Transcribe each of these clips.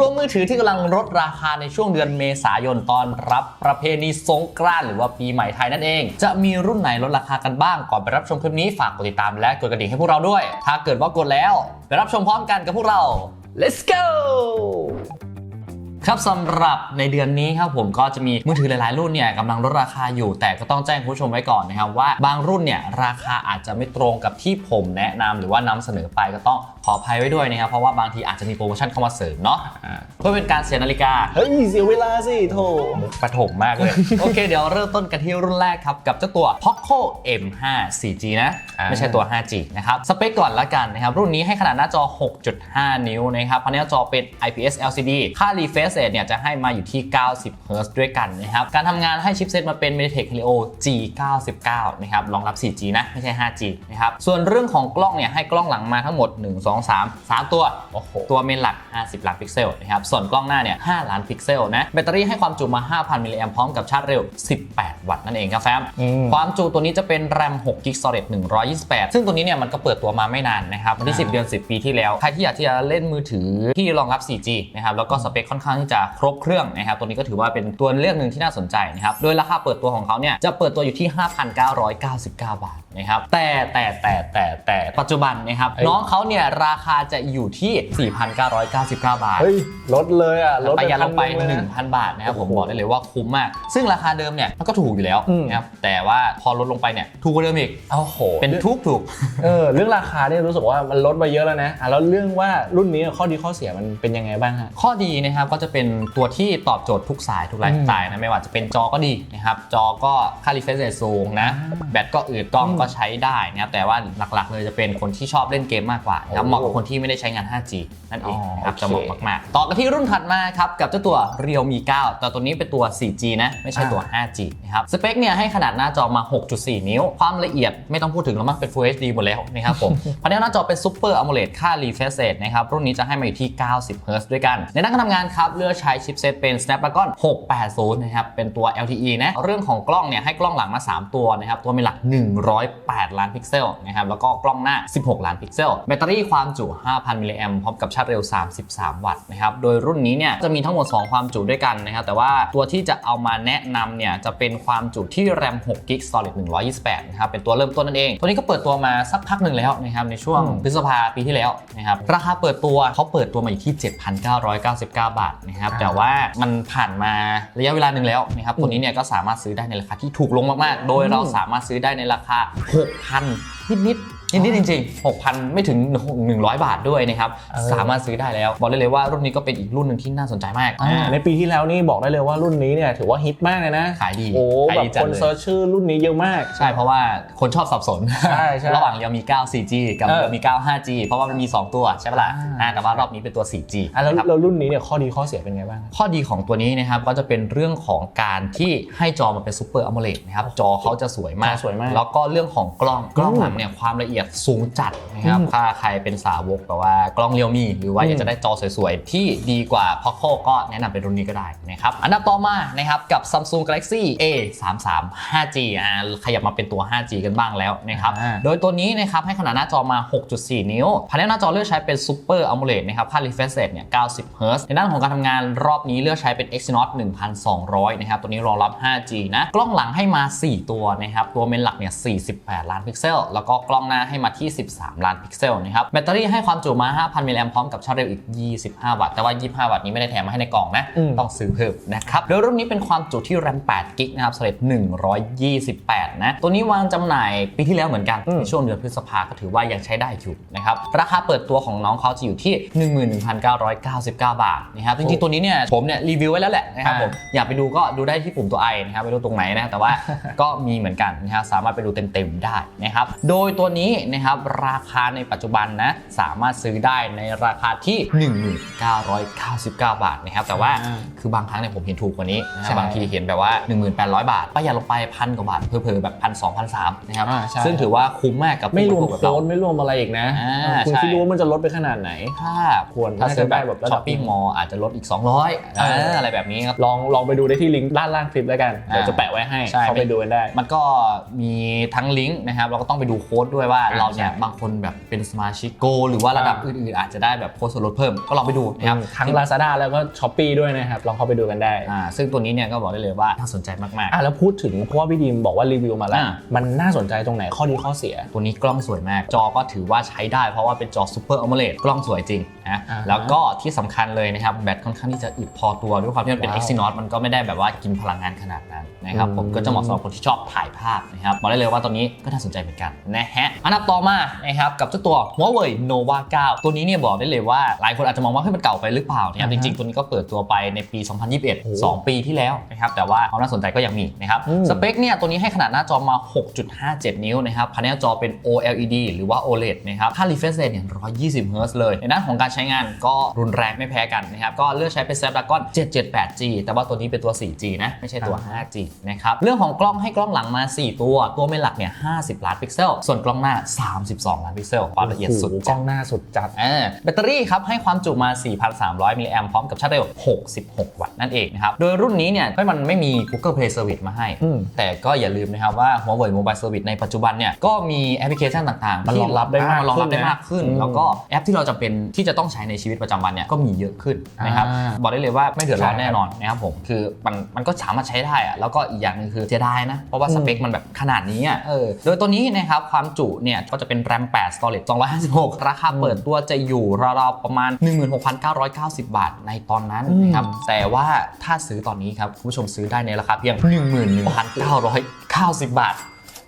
รวมมือถือที่กำลังลดราคาในช่วงเดือนเมษายนตอนรับประเพณีสงกรานต์หรือว่าปีใหม่ไทยนั่นเอง จะมีรุ่นไหนลดราคากันบ้างก่อนไปรับชมคลิปนี้ฝากกดติดตามและกดกระดิ่งให้พวกเราด้วย ถ้าเกิดว่ากดแล้ว ไปรับชมพร้อมกันกับพวกเรา let's go ครับสำหรับในเดือนนี้ครับผมก็จะมีมือถือหลาย ๆ รุ่นเนี่ยกำลังลดราคาอยู่ แต่ก็ต้องแจ้งคุณผู้ชมไว้ก่อนนะครับว่าบางรุ่นเนี่ยราคาอาจจะไม่ตรงกับที่ผมแนะนำหรือว่านำเสนอไปก็ต้อง ขออภัยไว้ด้วยนะครับ เพราะว่าบางทีอาจจะมีโปรโมชั่นเข้ามาเสริมเนาะอ่าเพื่อเป็นการเสียนาฬิกา เฮ้ย เสียเวลาสิโถประถมมากเลย โอเค เดี๋ยวเริ่มต้นกันที่รุ่นแรกครับ กับเจ้าตัว Poco M5 4G นะอ่าไม่ใช่ตัว 5G นะครับ สเปคก่อนละกันนะครับ รุ่นนี้ให้ขนาดหน้าจอ 6.5 นิ้วนะครับภายในหน้าจอเป็น IPS LCD ค่า refresh rate เนี่ยจะให้มาอยู่ที่ 90 Hz ด้วยกันนะครับการทำงานให้ชิปเซตมาเป็น MediaTek Helio G99 นะครับรองรับ 4G นะไม่ใช่ 5G นะครับส่วนเรื่องของกล้องเนี่ยให้กล้องหลังมาทั้งหมด 1 2 3 3 ตัว โอ้โห ตัวเมนหลัก 50 ล้านพิกเซลนะครับ ส่วนกล้องหน้าเนี่ย 5 ล้านพิกเซลนะ แบตเตอรี่ให้ความจุมา 5,000 มิลลิแอมพร้อมกับชาร์จเร็ว 18 วัตต์นั่นเองครับแฟมอืมความจุตัวนี้จะเป็น RAM 6 g b storage 128 ซึ่งตัวนี้เนี่ยมันก็เปิดตัวมาไม่นานนะครับวันที่ 10 เดือน 10 ปีที่แล้ว ใครที่อยากที่จะเล่นมือถือที่รองรับ 4G นะครับ แล้วก็สเปคค่อนข้างที่จะครบเครื่องนะครับ ตัวนี้ก็ถือว่าเป็นตัวเลือกหนึ่งที่น่าสนใจนะครับ โดยราคาเปิดตัวของเขาเนี่ยจะเปิดตัวอยู่ที่ 5,999 บาท นะครับแต่แต่แต่แต่แต่ปัจจุบันนะครับเอ้ยน้องเขาเนี่ยราคาจะอยู่ที่ 4,999 บาทเฮ้ยลดเลยอะลดประหยัดลงไปพันหนึ่งเลยนะ1,000 บาทนะครับโอ้ผโหมบอกได้เลยว่าคุ้มมาก ซึ่งราคาเดิมเนี่ยมันก็ถูกอยู่แล้วอืมนะครับแต่ว่าพอลดลงไปเนี่ยถูกกว่าเดิมอีกโอ้โหเป็นทุกถูกเออเรื่องราคาเนี่ยรู้สึกว่ามันลดไปเยอะแล้วนะอะแล้วเรื่องว่ารุ่นนี้ข้อดีข้อเสียมันเป็นยังไงบ้างฮะข้อดีนะครับก็จะเป็นตัวที่ตอบโจทย์ทุกสายทุกไลฟ์สไตล์นะไม่ว่าจะเป็นจอก็ดีนะครับจอก็ค่า refresh rate สูงนะแบตก็อืดกล้องก็ใช้ได้นะครับแต่ว่าหลักๆ เลยจะเป็นคนที่ชอบเล่นเกมมากกว่านะครับโอ้เหมาะกับคนที่ไม่ได้ใช้งาน 5G นั่นเองอ๋อนะครับโอเค จะเหมาะมากๆ ต่อกันที่รุ่นถัดมาครับกับเจ้าตัว Realme 9แต่ตัวนี้เป็นตัว 4G นะไม่ใช่ตัว 5G นะครับสเปคเนี่ยให้ขนาดหน้าจอมา 6.4 นิ้ว ความละเอียดไม่ต้องพูดถึงแล้วมั้งเป็น Full HD หมดแล้วนะครับผมภายในหน้าจอเป็น Super AMOLED ค่า refresh rate นะครับรุ่นนี้จะให้มาอยู่ที่ 90 Hz ด้วยกัน ในด้านการทำงานครับเลือกใช้ชิปเซตเป็น Snapdragon 680 นะครับเป็นตัว LTE นะเรื่องของกล้องเนี่ยให้กล้องหลังมา 3 ตัวนะครับตัวมีหลัก108ล้านพิกเซลนะครับแล้วก็กล้องหน้า 16 ล้านพิกเซล แบตเตอรี่ความจุ 5,000 มิลลิแอมพร้อมกับชาร์จเร็ว 33 วัตต์นะครับโดยรุ่นนี้เนี่ยจะมีทั้งหมด 2 ความจุด้วยกันนะครับแต่ว่าตัวที่จะเอามาแนะนำเนี่ยจะเป็นความจุที่ RAM 6 g b storage 128นะครับเป็นตัวเริ่มต้นนั่นเอง ตัวนี้ก็เปิดตัวมาสักพักหนึ่งแล้วนะครับในช่วงอืมพฤษภาปีที่แล้วนะครับราคาเปิดตัวเขาเปิดตัวมาอยู่ที่ 7,999 บาทนะครับแต่ว่ามันผ่านมาระยะเวลาหนึ่งแล้วนะครับตัวนี้เนี่ยก็สามารถซื้อได้ในราคาที่ถูกลงมากๆ โดยเราสามารถซื้อได้ในราคา6,000 นิดๆ นิดๆจริงๆ 6,000 ไม่ถึง 100 บาทด้วยนะครับ เออ สามารถซื้อได้แล้ว บอกได้เลยว่ารุ่นนี้ก็เป็นอีกรุ่นหนึ่งที่น่าสนใจมากอ่าในปีที่แล้วนี่บอกได้เลยว่ารุ่นนี้เนี่ยถือว่าฮิตมากเลยนะขายดีโอ้ขายแบบดีจัคดนเลยเซิร์ชชื่อรุ่นนี้เยอะมาก ใช่เพราะว่าคนชอบสับสน ใช่ใช่ระหว่างเรียวมี 9 4G กับเออ เรียวมี 9 5G เพราะว่ามันมี 2 ตัวใช่ปะล่ะอ่าอ่าแต่ว่ารอบนี้เป็นตัว 4G อะแล้วนะครับ แล้วรุ่นนี้เนี่ยข้อดีข้อเสียเป็นไงบ้าง ข้อดีของตัวนี้นะครับก็จะเป็นเรื่องของการที่ให้จอมันเป็นซูเปอร์อ m o เล d นะครับจอเขาจะสวยมากจอสวยมากแล้วก็เรื่องของกล้องกล้องอืมหลังเนี่ยความละเอียดสูงจัดนะครับอืมถ้าใครเป็นสาวกแบบว่ากล้องเรียวมี หรือว่าอืมอยากจะได้จอสวยๆ ที่ดีกว่า Poco ก็แนะนำเป็นรุ่นนี้ก็ได้นะครับ อันดับต่อมานะครับกับ Samsung Galaxy A 3 3 5G อ่าขยับมาเป็นตัว 5G กันบ้างแล้วนะครับอ่าโดยตัวนี้นะครับให้ขนาดหน้าจอมา 6.4 นิ้วภายในหน้าจอเลือกใช้เป็น Super AMOLED นะครับค่า refresh rate เนี่ย 90 Hz ในด้านของการทำงานรอบนี้เลือกใช้เป็น Exynos 1200 นะครับ ตัวนี้รองรับ 5G นะ กล้องหลังให้มา 4 ตัวนะครับ ตัวเมนหลักเนี่ย 48 ล้านพิกเซล แล้วก็กล้องหน้าให้มาที่ 13 ล้านพิกเซลนะครับแบตเตอรี่ให้ความจุมา 5,000 มิลลิแอมพร้อมกับชาร์จเร็วอีก 25 วัตต์แต่ว่า 25 วัตต์นี้ไม่ได้แถมมาให้ในกล่องนะอืมต้องซื้อเพิ่มนะครับโดยรุ่นนี้เป็นความจุที่ RAM 8 g b นะครับ storage 128 นะ ตัวนี้วางจำหน่ายปีที่แล้วเหมือนกันอืมในช่วงเดือนพฤษภาก็ถือว่ายังใช้ได้อยู่นะครับราคาเปิดตัวของน้องเขาจะอยู่ที่ 11,999 บาทนะครับจริงๆตัวนี้เนี่ยผมเนี่ยรีวิวไว้แล้วแหละนะครับอ่าผมอยากไปดูก็ดูได้ที่ปุ่มตัวไอนะครับไม่รู้ตรงไหนนะแต่ว่าก็มีเหมือนกันนะครับสามารถไปดูเต็มๆได้นะครับโดยตัวนี้นะครับราคาในปัจจุบันนะสามารถซื้อได้ในราคาที่ 1999 บาทนะครับแต่ว่าอ่าคือบางครั้งเนี่ยผมเห็นถูกกว่านี้นะคใช่รับบางทีเห็นแบบว่า 1800 บาทประหยัดลงไปพันกว่าบาทเผลอๆแบบพันสองพันสามนะครับอ่าใช่ซึ่งถือว่าคุ้มมากกับไม่รวมผู้บริโภคแบบโค้เราดไม่รวมอะไรอีกนะอ่าคุณใช่คิดดูว่ามันจะลดไปขนาดไหนถ้าควรถ้าซื้อแบบน่าจะได้แบบระดับช้อปปิ้งมอลอาจจะลดอีก 200เออออะไรแบบนี้ครับลองลองไปดูได้ที่ลิงก์ด้านล่างคลิปแล้วกันเดี๋ยวอ่าจะแปะไว้ให้ใช่เข้าไปดูกันได้ มันก็มีทั้งลิงก์นะครับเราก็ต้องไปดูโค้ดด้วยว่าอ่าเราเนี่ยใช่บางคนแบบเป็นสมาชิกโก หรือว่าระดับอ่าอื่นๆอาจจะได้แบบโค้ดส่วนลดเพิ่มก็ลองไปดูนะครับทั้ง Lazada แล้วก็ Shopee ด้วยนะครับลองเข้าไปดูกันได้อ่าซึ่งตัวนี้เนี่ยก็บอกได้เลยว่าน่าสนใจมากอะแล้วพูดถึงเพราะว่าพี่ดีมบอกว่ารีวิวมาแล้วอ่ามันน่าสนใจตรงไหนข้อดีข้อเสียๆตัวนี้กล้องสวยมาก จอก็ถือว่าใช้ได้เพราะว่าเป็นจอ Super AMOLED กล้องสวยจริงนะอ่าฮะแล้วก็ที่สำคัญเลยนะครับแบตค่อนข้างที่จะอึดพอตัวด้วยความที่มันเป็นว้าว Exynos มันก็ไม่ได้แบบว่ากินพลังงานขนาดนั้นนะครับผมอืมก็จะเหมาะสำหรับคนที่ชอบถ่ายภาพนะครับบอกได้เลยว่าตัวนี้ก็น่าสนใจเหมือนกันนะฮะอันดับต่อมานะครับกับเจ้าตัว Huawei Nova 9ตัวนี้เนี่ยบอกได้เลยว่าหลายคนอาจจะมองว่าเฮ้ยมันเก่าไปหรือเปล่านะครับอ่าจฮะริงๆตัวนี้ก็เปิดตัวไปในปีโอ้2021 2 ปีที่แล้วนะครับแต่ว่าความน่าสนใจก็ยังมีนะครับอืมสเปคเนี่ยตัวนี้ให้ขนาดหน้าจอมา 6.57 นิ้วนะครับภายในหน้าจอเป็น OLED หรือว่า OLED นะครับค่า refresh rate เนี่ย120 Hz เลย ในด้านของการใช้งานก็รุนแรงไม่แพ้กันนะครับก็เลือกใช้เป็น Snapdragon 778G แต่ว่าตัวนี้เป็นตัว 4G นะไม่ใช่ตัวอ่า 5G นะครับเรื่องของกล้องให้กล้องหลังมา 4 ตัวตัวเมนหลักเนี่ย50 ล้านพิกเซล ส่วนกล้องหน้า32 ล้านพิกเซลความละเอียดสุดโโหกจัล้ดองหน้าสุดจัดอ่าแบตเตอรี่ครับให้ความจุมา 4,300 มิลลิแอมพร้อมกับชาร์จเร็ว 66 วัตต์นั่นเองนะครับ โดยรุ่นนี้เนี่ยมันไม่มี Google Play Service มาให้อืมแต่ก็อย่าลืมนะครับว่า Huawei Mobile Service ในปัจจุบันเนี่ยก็มีแอปพลิเคชันต่างๆ มันที่รองรับได้มากอ่รองรับขึ้นได้นะมากขึ้นอืมแล้วก็แอปที่เราจำเป็นที่จะต้องใช้ในชีวิตประจำวันเนี่ยก็มีเยอะขึ้นนะครับอ่าบอกได้เลยว่าไม่เดือดร้อนใช่แน่นอนนะครับผมคือมันมันก็สามารถใช้ได้อะแล้วก็อีกอย่างหนึงคือเสียดายนะเพราะว่าสเปคมันแบบขนาดนี้อะเออโดยตัวนี้นะครับความจุเนี่ยก็จะเป็น RAM 8 Storage 256 ราคาเปิดตัวจะอยู่ราวๆประมาณ 16,990 บาทในตอนนั้นนะครับอืมแต่ว่าถ้าซื้อตอนนี้ครับ คุณผู้ชมซื้อได้ในราคาเพียง 11,990 บาท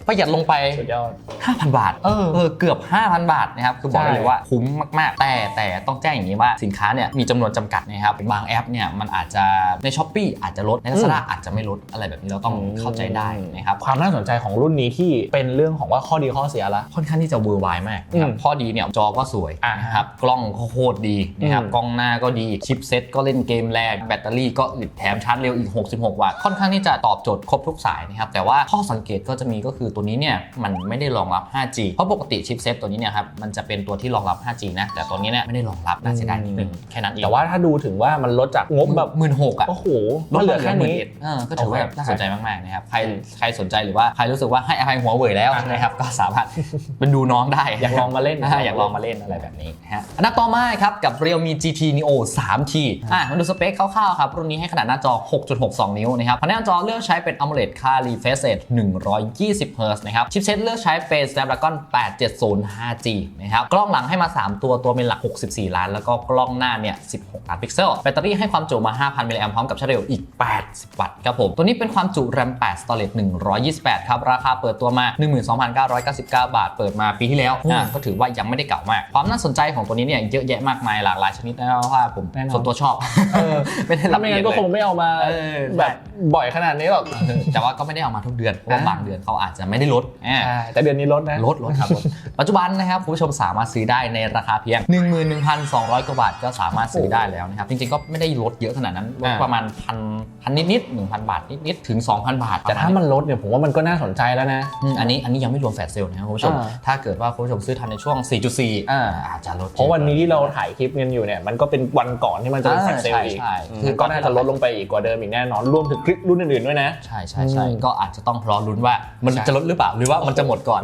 ประหยัดลงไป สุดยอด 5,000 บาท เออเออเกือบ 5,000 บาทนะครับ คือบอกได้ใช่เลยว่าคุ้มมากๆ แต่แต่ต้องแจ้งอย่างนี้ว่าสินค้าเนี่ยมีจำนวนจำกัดนะครับ บางแอปเนี่ยมันอาจจะในช้อปปีอาจจะลด ใน Lazada อาจจะไม่ลดอะไรแบบนี้เราต้องเข้าใจได้นะครับ ความน่าสนใจของรุ่นนี้ที่เป็นเรื่องของว่าข้อดีข้อเสียละ ค่อนข้างที่จะเวอร์ไวมากนะครับอืมข้อดีเนี่ยจอก็สวยอ่านะครับกล้องก็โคตรดีนะครับอืม กล้องหน้าก็ดีชิปเซ็ตก็เล่นเกมแรงแบตเตอรี่ก็อึดแถมชาร์จเร็วอีก 66 วัตต์ค่อนข้างที่จะตอบโจทย์ครบทุกสายนะครับแต่ว่าข้อสังเกตก็จะมีก็คือตัวนี้เนี่ยมันไม่ได้รองรับ 5G เพราะปกติชิปเซ็ตตัวนี้เนี่ยครับมันจะเป็นตัวที่รองรับ 5G นะ แต่ตัวนี้เนี่ยไม่ได้รองรับน่าเสียดายนิดนึงแค่นั้นเองแต่ว่าถ้าดูถึงว่ามันลดจากงบแบบหมื่นหกอะโอ้โหมันเหลือแค่นี้เออก็ถือว่าโอเคแบบน่าสนใจมากๆนะครับใครอืมใครสนใจหรือว่าใครรู้สึกว่าให้อภัยหัวเว่ยแล้วอ่านะครับก็สามารถเป็นดูน้องได้อยากลองมาเล่นอ่อยากลองมาเล่นอะไรแบบนี้นะฮะอันดับต่อมาครับกับ Realme GT Neo 3T อะมาดูสเปคคร่าวๆครับรุ่นนี้ให้ขนาดหน้าจอ 6.62 นิ้วนะครับภายในหน้าจอเลือกใช้เป็น AMOLED Car Refresh Rate 120 Hz นะครับชิปเซ็ตเลือกใช้เป็น Snapdragon 870 5G นะครับกล้องหลังให้มา 3 ตัวตัวเป็นหลัก 64 ล้าน แล้วก็กล้องหน้าเนี่ย 16 ล้านพิกเซลแบตเตอรี่ให้ความจุมา 5,000มิลลิแอมพร้อมกับชาร์จเร็วอีก 80 วัตต์ครับผมตัวนี้เป็นความจุ RAM 8 Storage 128 ครับราคาเปิดตัวมา 12,999 บาท เปิดมาปีที่แล้วอืมอะก็ถือว่ายังไม่ได้เก่ามากความน่าสนใจของตัวนี้เนี่ยเยอะแยะมากมายหลากหลายชนิดนะเพราะว่าผมแน่นอนส่วนตัวชอบเออไม่ได้ถ้ารับไม่เอีงั้ยนดก็เลยคงไม่เอามาเออแบบบ่อยขนาดนี้หรอกแต่ว่าก็ไม่ได้เอามาทุกเดือนเพราะว่าอ่าบางเดือนเขาอาจจะไม่ได้ลดอ่าใช่แต่เดือนนี้ลดนะลดลดครับลดปัจจุบันนะครับคุณผู้ชมสามารถซื้อได้ในราคาเพียง 11,200 กว่าบาทก็สามารถซื้อได้แล้วนะครับจริงๆก็ไม่ได้ลดเยอะขนาดนั้นลดอ่าประมาณพันพันนิดๆ1,000บาทนิดๆถึง 2,000 บาท แต่ถ้ามันลดเนี่ยผมว่ามันก็น่าสนใจแล้วนะอืมอันนี้อันนี้ยังไม่รวมแฟลชเซลนะครับคุณผู้ชมอ่าถ้าเกิดว่าคุณผู้ชมซื้อทันในช่วง 4.4อ่าอาจจะลดเพราะวันนี้ที่เราถ่ายคลิปกันอยู่เนี่ยมันก็เป็นวันก่อนที่มันจะเป็นอ่าแฟลชเซลใช่อีกใช่อืมคือก็น่าจะลดลงไปอีกกว่าเดิมอีกแน่นอนรวมถึงคลิปรุ่นอื่นๆด้วยนะใช่ใช่ใช่อืมก็อาจจะต้องรอลุ้นว่ามันใช่จะลดหรือเปล่าหรือว่ามันจะหมดก่อน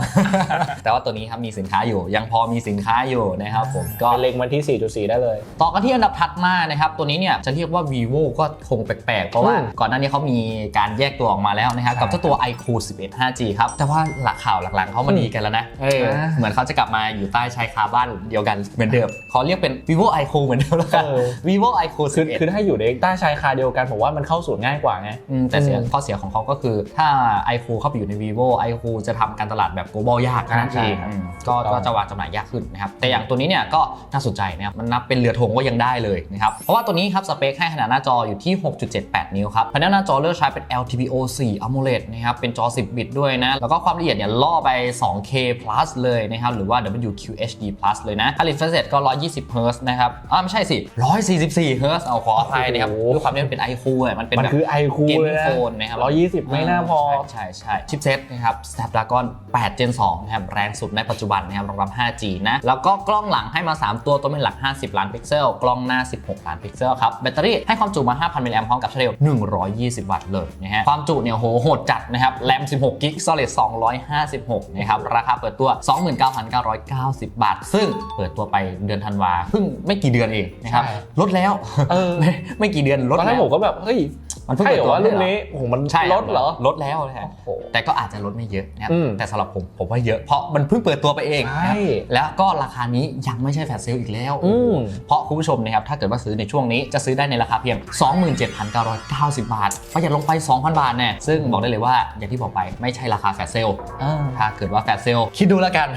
แต่ว่าตัวนี้ครับมีสินค้าอยู่ ยังพอมีสินค้าอยู่นะครับผมก็ไปเล็งมาที่ 4.4 ได้เลย ต่อกันที่อันดับถัดมานะครับตัวนี้เนี่ยจะเรียกว่า vivo ก็คงแปลกๆ เพราะว่าอืมก่อนหน้านี้เขามีการแยกตัวออกมาแล้วนะครับใช่กับเจ้าตัว iQOO 11 5G ครับแต่ว่าหลักข่าวหลังๆเขามาดีกันแล้วนะเอออ่าเหมือนเขาจะกลับมาอยู่ใต้ชายคาบ้านเดียวกันเหมือนเดิมขอเรียกเป็น vivo iQOO เหมือนเดิมแล้วกันเออ vivo iQOO คือ11คือถ้าอยู่ในใต้ชายคาเดียวกันผมว่ามันเข้าสู่ง่ายกว่าไงอืมแต่เสียอืมข้อเสียของเขาก็คือถ้า iQOO เข้าไปอยู่ใน vivo iQOO จะทำการตลาดแบบ global ยากอ่านั่นเองใช่อืมก็ถูกต้องก็จะวางจำหน่ายยากขึ้นนะครับแต่อย่างตัวนี้เนี่ยก็น่าสนใจนะครับมันนับเป็นเรือธงก็ยังได้เลยนะครับเพราะว่าตัวนี้ครับสเปคให้ขนาดหน้าจออยู่ที่ 6.78 นิ้วครับภายในหน้าจอเลือกใช้เป็น LTPO 4 AMOLED นะครับเป็นจอ 10 บิตด้วยนะแล้วก็ความละเอียดเนี่ยล่อไป 2K plus เลยนะครับหรือว่า WQHD plus เลยนะ refresh rate ก็ 120 Hz นะครับอ่าไม่ใช่สิ 144 Hz เอาขออภัยนะครับโอ้โหด้วยความที่มันเป็น iQOO อะมันเป็นมันแบบคือไอคูคูลเกมเลมิ่ยงนะโฟนนะครับร้อยยี่สิบไม่น่าพอใช่ใช่ใช่ชิปเซตนะครับ Snapdragon 8 Gen 2นะครับแรงสุดในปัจจุบันนะครับรองรับ 5G นะ แล้วก็กล้องหลังให้มา 3 ตัวตัวเป็นหลัก 50 ล้านพิกเซล กล้องหน้า 16 ล้านพิกเซลครับ แบตเตอรี่ให้ความจุมา 5,000มิลลิแอมพร้อมกับเฉลี่ย120 วัตต์เลยนะฮะ ความจุเนี่ยโหโหดจัดนะครับ แรม 16 กิก Solid 256 นะครับ ราคาเปิดตัว 29,990 บาท ซึ่งเปิดตัวไปเดือนธันวาเพิ่งไม่กี่เดือนเองนะครับใช่ลดแล้วเออไม่ไม่กี่เดือนลดตอนแรแล้กวผมก็แบบ เฮ้ย มันเพิ่งใช่เปิเหดรอตัวว่ารุ่นนี้โอ้โหมันใช่ลดเหรอ ลดแล้วนะฮะโอ้โหแต่ก็อาจจะลดไม่เยอะนะครับอืม แต่สำหรับผมผมว่าเยอะเพราะมันเพิ่งเปิดตัวไปเองใช่นะครับแล้วก็ราคานี้ยังไม่ใช่แฟลชเซลอีกแล้ว อืม เพราะคุณผู้ชมนะครับถ้าเกิดว่าซื้อในช่วงนี้จะซื้อได้ในราคาเพียง 27,990 บาทประหยัดลงไป 2,000 บาทแน่ซึ่งบอกได้เลยว่าอย่างที่บอกไปไม่ใช่ราคาแฟลชเซลถ้าเกิดว่าแฟลชเซลคิดดูแล้วกัน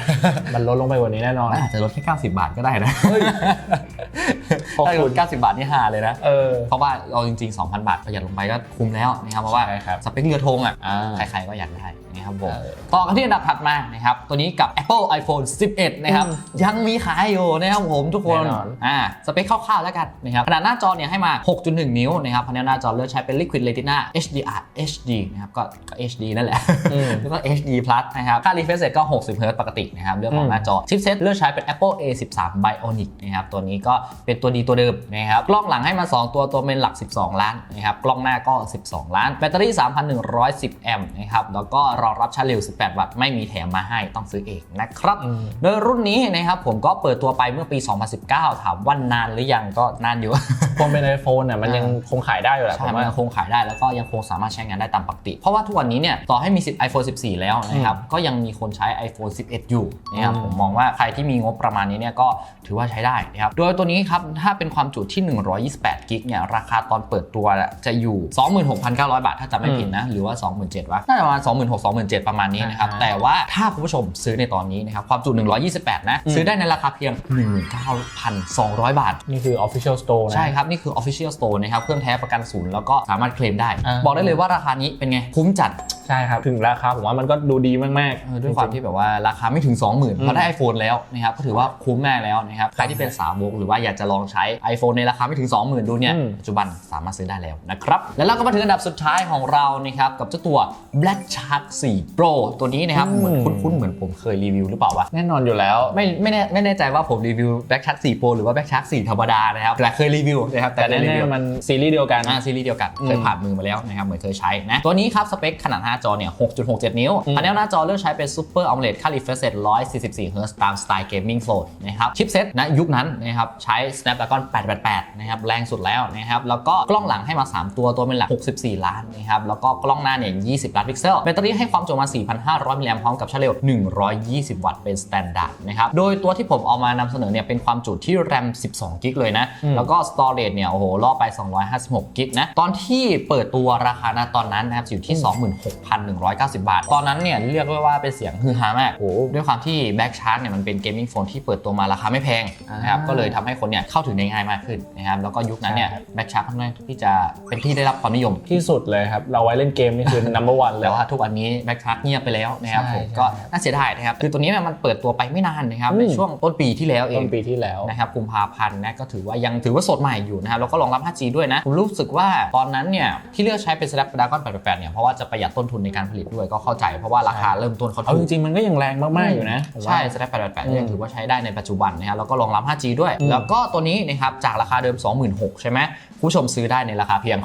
มันลดลงไปกว่านี้แน่นอนมันอาจจะลดแค่ 90 บาทก็ได้นะ เฮ้ยขอบถ้าคุลณด90 บาทนี่ฮาเลยนะ เออ เพราะว่าเอาจริง ๆ 2,000 บาทประหยัดลงไปก็คุ้มแล้วนะครับ เพราะว่าใช่ครับสเปคเรือธงอะอ่า ใครๆก็อยากได้นะครับผม เออ ต่อกันที่อันดับถัดมานะครับ ตัวนี้กับ Apple iPhone 11 นะครับ อืมยังมีขายอยู่นะครับผมทุกคน แน่นอน อ่า สเปคคร่าวๆแล้วกันนะครับ ขนาดหน้าจอเนี่ยให้มา 6.1 นิ้วนะครับพาเนลหน้าจอเลือกใช้เป็น Liquid Retina HDR HD นะครับ ก็ก็ HD นั่นแหละ อืม แล้วก็ HD Plus นะครับ ค่า refresh rate ก็ 60 Hz ปกตินะครับ เรื่องขออืงมหน้าจอ ชิปเซ็ตเลือกใช้เป็น Apple A13 Bionic นะครับ ตัวนี้ก็เป็นตัวดีตัวเดิมนะครับกล้องหลังให้มา 2 ตัวตัวเป็นหลัก 12 ล้านนะครับกล้องหน้าก็ 12 ล้าน แบตเตอรี่ 3,110 แอมป์นะครับแล้วก็รองรับชาร์จเร็ว 18 วัตต์ไม่มีแถมมาให้ต้องซื้อเองนะครับอืมโดยรุ่นนี้นะครับผมก็เปิดตัวไปเมื่อปี 2019 ถามว่านานหรือยังก็นานอยู่พอเป็นไอโฟนอะมันยังคงขายได้อยู่แหละผใช่มมันว่ายังคงขายได้แล้วก็ยังคงสามารถใช้งานได้ตามปกติ เพราะว่าทุกวันนี้เนี่ยต่อให้มี 10 iPhone 14 แล้วนะครับก็ยังมีคนใช้ iPhone 11 อยู่นะครับอืมผมมองว่าใครที่มีงบประมาณนี้เนี่ยก็ถือว่าใช้ได้นะครับโดยตัวนี้ครับถ้าเป็นความจุที่ 128 กิกเนี่ยราคาตอนเปิดตัวจะอยู่ 26,900 บาท ถ้าจำไม่ผิดนะ หรือว่า 27,000วะน่าจะประมาณ26,000 27,000 ประมาณนี้นะครับอ่าแต่ว่าถ้าคุณผู้ชมซื้อในตอนนี้นะครับ ความจุ 128 นะอืมซื้อได้ในราคาเพียง 19,200 บาท นี่คือ Official Store นะ ใช่ครับ นี่คือ Official Store นะครับ เครื่องแท้ประกันศูนย์แล้วก็สามารถเคลมได้อ่าบอกได้เลยว่าราคานี้เป็นไงคุ้มจัด ใช่ครับ ถึงราคาผมว่ามันก็ดูดีมากเออด้วยความที่แบบว่าราคาไม่ถึง 20,000พอได้ iPhone แล้วนะครับก็ถือว่าคุ้มมากแล้วนะครับใครที่เป็นสาวกหรือว่าอยากจะลองใช้ iPhone ในราคาไม่ถึง 20,000 ดูเนี่ยอืมปัจจุบันสามารถซื้อได้แล้วนะครับแล้วเราก็มาถึงอันดับสุดท้ายของเรานะครับกับเจ้าตัว Black Shark 4 Pro ตัวนี้นะครับเหมือนคุ้นๆเหมือนผมเคยรีวิวหรือเปล่าวะๆแน่นอนอยู่แล้วไม่ไม่แน่ไม่แน่ใจว่าผมรีวิว Black Shark 4 Pro หรือว่า Black Shark 4 ธรรมดานะครับแต่เคยรีวิวนะครับแต่เคยรีแน่วิวๆมันซีรีส์เดียวกันอ่าซีรีส์เดียวกันอืมเคยผ่านมือมาแล้วนะครับเหมือนเคยใช้นะตัวนี้ครับสเปคขนาดหน้าจอเนี่ย 6.67 นิ้วอืมพาเนลหน้าจอเลือกใช้เป็น Super AMOLED ค่า refresh rate 144 Hz ตามสไตล์ Gaming Phone นะครับชิปเซ็ตณยุคนั้นนะครับใช้ Snapdragon 888 นะครับแรงสุดแล้วนะครับแล้วก็กล้องหลังให้มา 3 ตัวตัวเป็นหลัก 64 ล้านนะครับแล้วก็กล้องหน้าเนี่ย 20 ล้านพิกเซลแบตเตอรี่ให้ความจุมา 4,500 มิลลิแอมพร้อมกับชาร์จเร็ว 120 วัตต์เป็น Standard นะครับโดยตัวที่ผมเอามานำเสนอเนี่ยเป็นความจุที่แรม 12 กิกเลยนะอืมแล้วก็ Storage เนี่ยโอ้โหล่อไป 256 กิกนะตอนที่เปิดตัวราคาณตอนนั้นนะครับอยู่ที่26,190 บาท ตอนนั้นเนี่ยเรียกได้ว่าเป็นเสียงฮือฮามากโอ้โหด้วยความที่ Back Shark เนี่ยมันเป็นเกมมิ่งโฟนที่เปิดตัวมาราคาไม่แพงนะครับอ่าก็เลยทำให้คนเนี่ยเข้าถึงได้ง่ายมากขึ้นนะครับแล้วก็ยุคนั้นเนี่ยใช่ Back Shark ค่อนข้างที่จะเป็นที่ได้รับความนิยมที่สุดเลยครับ เราไว้เล่นเกมนี่คือ number one เลแต่ยว่าทุกวันนี้แบ็กทรัคเงียบไปแล้วนะครับใช่ผมใช่ก็น่าเสียดายนะครับคือตัวนี้เนี่ยมันเปิดตัวไปไม่นานนะครับอืมในช่วงต้นปีที่แล้วเอต้งนปีที่แล้วนะครับกุมภาพันธ์นะก็ถือว่ายังถือว่าสดใหม่อยู่นะครับแล้วก็รองรับ 5G ด้วยนะผมรู้สึกว่าตอนนั้นเนี่ยที่เลือกใช้เป็น Snapdragon 888เนี่ยเพราะว่าจะประหยัดต้นทุนในการผลิตด้วยก็เข้าใจ เพราะว่าราคาเริ่มต้นเขาเอาถูจกริงๆมันก็ยังแรงมากๆอยู่นะผมว่า ใช่ Snapdragon 888อืมยังถือว่าใช้ได้ในปัจจุบันนะครับแล้วก็รองรับ 5G ด้วย อืม แล้วก็ตัวนี้นะครับจากราคาเดิม 26,000ใช่ไหมผู้ชมซื้อได้ในราคาเพียง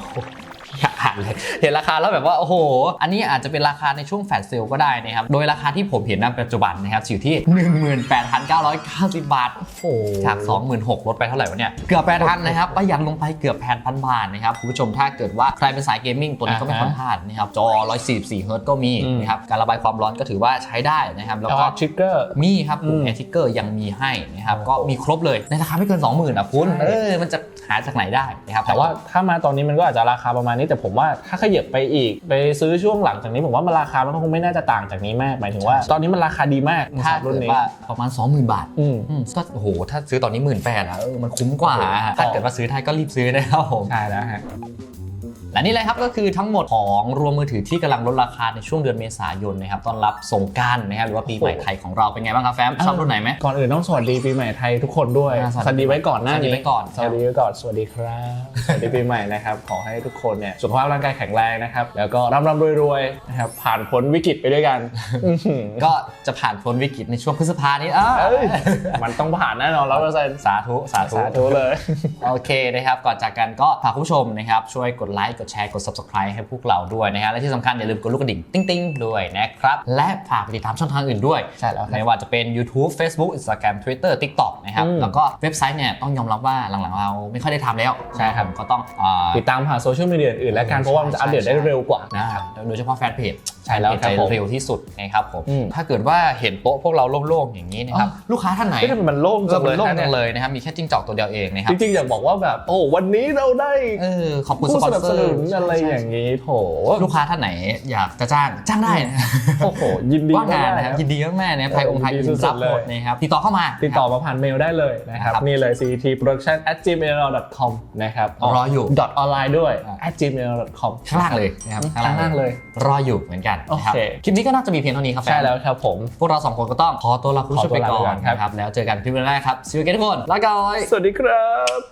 อยากอ่านเลยเห็นราคาแล้วแบบว่าโอ้โห อันนี้อาจจะเป็นราคาในช่วงแฟลชเซลก็ได้นะครับ โดยราคาที่ผมเห็นณปัจจุบันนะครับอยู่ที่ 18,990 บาท โอ้โหจาก 26,000ลดไปเท่าไหร่วะเนี่ย เกือบ8,000นะครับประหยัดลงไปเกือบ8,000บาทนะครับคุณผู้ชมถ้าเกิดว่าใครเป็นสายเกมมิ่งตัวนี้ก็ไม่ควรพลาดนะครับจอ 144เฮิร์ตก็มีอืมนะครับการระบายความร้อนก็ถือว่าใช้ได้นะครับแล้วแล้วก็ก็ทริกเกอร์มีครับปุ่มอืมแอร์ทิกเกอร์ยังมีให้นะครับโอ้โหก็มีครบเลยในราคาไม่เกิน 20,000อะคุณใช่เออมันจะหาจากไหนได้นะครับแต่ว่าถ้ามาตอนนี้มันก็อาจจะราคาประมาณนี้แต่ผมว่าถ้าขยับไปอีก ไปซื้อช่วงหลังจากนี้ผมว่ามันราคามันก็คงไม่น่าจะต่างจากนี้มากหมายถึงว่า ตอนนี้มันราคาดีมากถ้าสำหรับรุ่เกินดนี้ว่าประมาณ 20,000 บาทอืมอืมก็โอ้โหถ้าซื้อตอนนี้หมื่นแปดอะเออมันคุ้มกว่าโอ้โหถ้าเกิดว่าซื้อไทยก็รีบซื้อนะครับผมใช่แล้วฮะ และนี่เลยครับก็คือทั้งหมดของรวมมือถือที่กำลังลดราคาในช่วงเดือนเมษายนนะครับต้อนรับสงกรารนะครับหรือว่าปีใหม่ไทยของเราเป็นไงบ้างครับแฟมชอบรุ่นไหนไหม ก่อนอื่นต้องสวัสดีปีใหม่ไทยทุกคนด้วยอ่าสวัสดีสวัสดีไว้ก่อนหน้าสวัสดีนี้ไว้ก่อน สวัสดีไว้ก่อนสวัสดีครับสวัสดีปีใหม่นะครับขอให้ทุกคนเนี่ยสุขภาพร่างกายแข็งแรงนะครับแล้วก็ร่ำร่ำรวยรวยๆนะครับผ่านพ้นวิกฤตไปด้วยกันอื้อหือก็จะผ่านพ้นวิกฤตในช่วงพฤษภานี้อ่าเอ้ยมันต้องผ่านแน่นอนร้อยเปอร์เซ็นต์สาธุสาธุ สาธุเลย โอเคนะครับ ก่อนจากกันก็ฝากคุณผู้ชมนะครับ ช่วยกดไลค์กดแชร์กด subscribe ให้พวกเราด้วยนะฮะและที่สำคัญอย่าลืมกดลูกกระดิ่งติ้งๆด้วยนะครับและฝากไปติดตามช่องทางอื่นด้วยใช่แล้วครับไม่ว่าจะเป็น YouTube Facebook Instagram Twitter TikTok นะครับอืม แล้วก็เว็บไซต์เนี่ยต้องยอมรับว่าหลังๆเราไม่ค่อยได้ทำแล้วใช่ครับผมก็ต้องอ่าติดตามผ่านโซเชียลมีเดียอื่นๆและกันเพราะว่ามันจะอัปเดตได้เร็วกว่า นะครับโดยเฉพาะแฟนเพจ ใช่แล้วฟนเพจครับผมจะเร็วที่สุดนะครับผมอืมถ้าเกิดว่าเห็นโต๊ะพวกเราโล่งๆอย่างนี้นะครับอ๋อลูกค้าท่านไหนเฮ้ยทำไมมันโล่งเอจัองเลมันยโล่งนะจัเนี่ยงเลยนะครับมีแค่จิ้งจอกตัวเดียวเองนะครับจริงๆอยากบอกว่าแบบโอ้วันนี้เราได้เออขอบคุณสผู้ปอสนนับเซสอนุร์นอะไรอย่างนี้โถลูกค้าท่านไหนอยากจะจ้างจ้างได้นะโอ้โหยินดีว่างงานมกๆนะครับยินดีมากๆนะครับไทยองค์ไทยยิอินดีนรับสุดๆเลยหมดนะครับติดต่อเข้ามาติดต่อมาผ่านเมลได้เลยนะครับครับนี่เลย cet production at gmail com นะครับรออยู่ dot online ด้วยอ่า at gmail com ข้างล่างเลยนะครับข้างล่างเลยรออยู่เหมือนกันนะครับโอเคคลิปนี้ก็น่าจะมีเพียงเท่านี้ครับใช่แล้วครับผมพวกเราสองคนก็ต้องขอตัวลาคุณผู้ชมไปก่อนขอตัวลาไปก่อนครับนะครับแล้วเจอกันคลิปหน้าครับซีโอเกทุกคนลาก่อยสวัสดีครับ